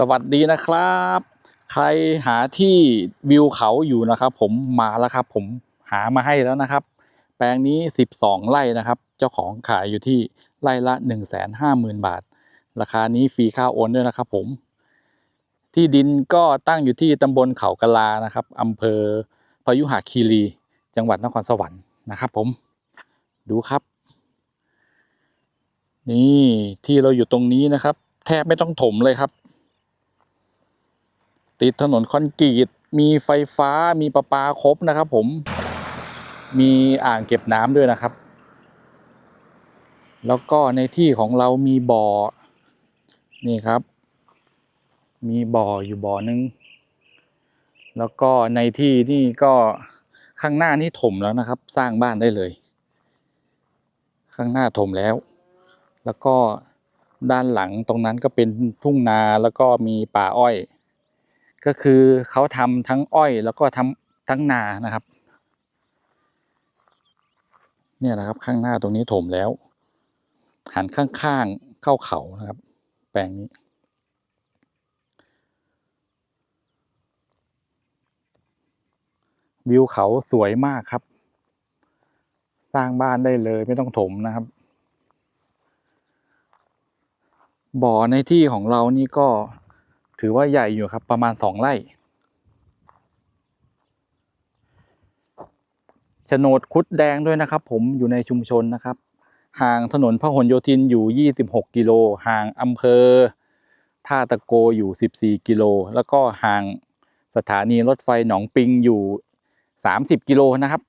สวัสดีนะครับ ใครหาที่วิวเขาอยู่นะครับ ผมมาแล้วครับ ผมหามาให้แล้วนะครับ แปลงนี้ 12 ไร่นะครับ เจ้าของขายอยู่ที่ไร่ละ 150,000 บาท ราคานี้ฟรีค่าโอนด้วยนะครับ ผม ที่ดินก็ตั้งอยู่ที่ตำบลเขากะลานะครับอำเภอพยุหคีรี จังหวัดนครสวรรค์นะครับ ผมดูครับ นี่ที่เราอยู่ตรงนี้นะครับ แทบไม่ต้องถมเลยครับ ติดถนนคอนกรีต มีไฟฟ้ามีประปาครบนะครับผมมีอ่างเก็บน้ำด้วยนะครับ แล้วก็ในที่ของเรามีบ่อ นี่ครับ มีบ่ออยู่บ่อนึง แล้วก็ในที่นี่ก็ข้างหน้านี่ถมแล้วนะครับ สร้างบ้านได้เลย ข้างหน้าถมแล้ว แล้วก็ด้านหลังตรงนั้นก็เป็นทุ่งนาแล้วก็มีป่าอ้อย ก็คือเขาทำทั้งอ้อยแล้วก็ทำทั้งนานะครับ เนี่ยนะครับข้างหน้าตรงนี้ถมแล้ว หันข้างๆเข้าเขานะครับ แปลงนี้ วิวเขาสวยมากครับ สร้างบ้านได้เลยไม่ต้องถมนะครับบ่อในที่ของเรานี่ก็ ถือว่าใหญ่อยู่ครับประมาณสองไร่โฉนดคุดแดงด้วยนะครับ ผมอยู่ในชุมชนนะครับ ห่างถนนพหลโยธินอยู่ 26 กิโล ห่างอำเภอท่าตะโกอยู่ 14 กิโล แล้วก็ห่างสถานีรถไฟหนองปิงอยู่ 30 กิโลนะครับ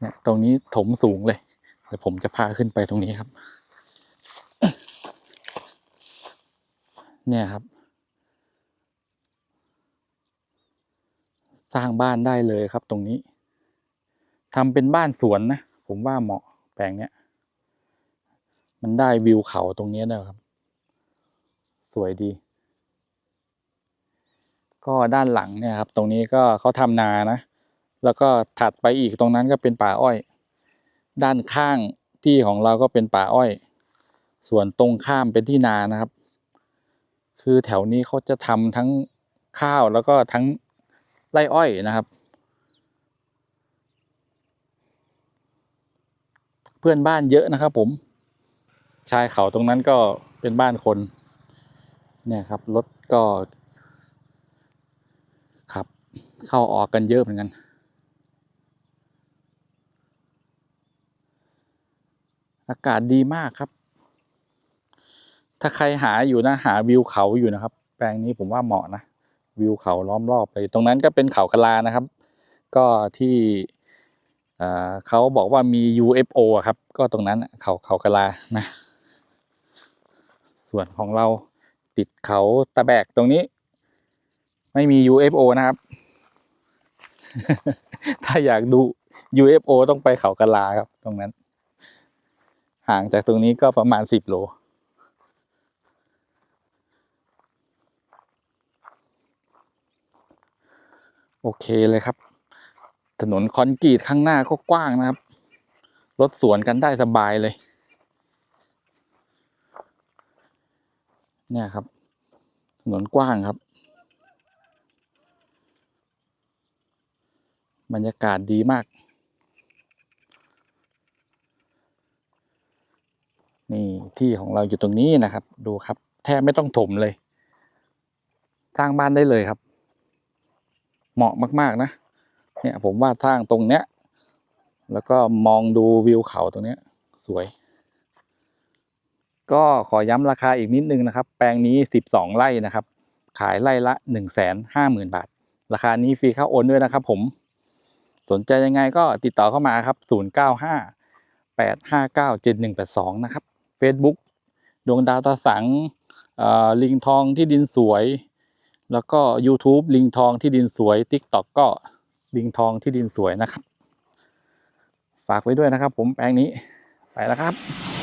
เนี่ยตรงนี้ถมสูงเลยเดี๋ยวผมจะพาขึ้นไปตรงนี้ครับ เนี่ยครับ สร้างบ้านได้เลยครับตรงนี้ทำเป็นบ้านสวนนะ ผมว่าเหมาะแปลงเนี้ย มันได้วิวเขาตรงนี้นะครับ สวยดี ก็ด้านหลังเนี่ยครับ ตรงนี้ก็เขาทำนานะ แล้วก็ถัดไปอีกตรงนั้นก็เป็นป่าอ้อย ด้านข้างที่ของเราก็เป็นป่าอ้อย ส่วนตรงข้ามเป็นที่นานะครับ คือแถวนี้เขาจะทำทั้งข้าวแล้วก็ทั้งไร่อ้อยนะครับ เพื่อนบ้านเยอะนะครับ ผม ชายเขาตรงนั้นก็เป็นบ้านคน เนี่ยครับรถก็ขับ เข้าออกกันเยอะเหมือนกันอากาศดีมากครับ ถ้าใครหาอยู่นะหาวิวเขาอยู่นะครับ แปลงนี้ผมว่าเหมาะนะ วิวเขาล้อมรอบเลย ตรงนั้นก็เป็นเขากะลานะครับ ก็ที่เขาบอกว่ามี UFO อะครับ ก็ตรงนั้นเขาเขากะลานะ ส่วนของเราติดเขาตะแบกตรงนี้ ไม่มี UFO นะครับ ถ้าอยากดู UFO ต้องไปเขากะลาครับ ตรงนั้น ห่างจากตรงนี้ก็ประมาณสิบโล โอเคเลยครับ ถนนคอนกรีตข้างหน้าก็กว้างนะครับ รถสวนกันได้สบายเลย เนี่ยครับ ถนนกว้างครับ บรรยากาศดีมาก นี่ที่ของเราอยู่ตรงนี้นะครับ ดูครับ แทบไม่ต้องถมเลย สร้างบ้านได้เลยครับ เหมาะมาก ๆ นะ เนี่ยผมว่าสร้างตรงเนี้ย แล้วก็มองดูวิวเขาตรงเนี้ย สวย ก็ขอย้ำราคาอีกนิดนึงนะครับ แปลงนี้สิบสองไร่นะครับ ขายไร่ละหนึ่งแสนห้าหมื่นบาท ราคานี้ฟรีค่าโอนด้วยนะครับผม สนใจยังไงก็ติดต่อเข้ามาครับศูนย์เก้าห้าแปดห้าเก้าเจ็ดหนึ่งแปดสองนะครับ Facebook ดวงดาวตาสังลิงทองที่ดินสวย แล้วก็ YouTube ลิงทองที่ดินสวย TikTok ก็ลิงทองที่ดินสวยนะครับ ฝากไว้ด้วยนะครับ ผมแปลงนี้ไปแล้วครับ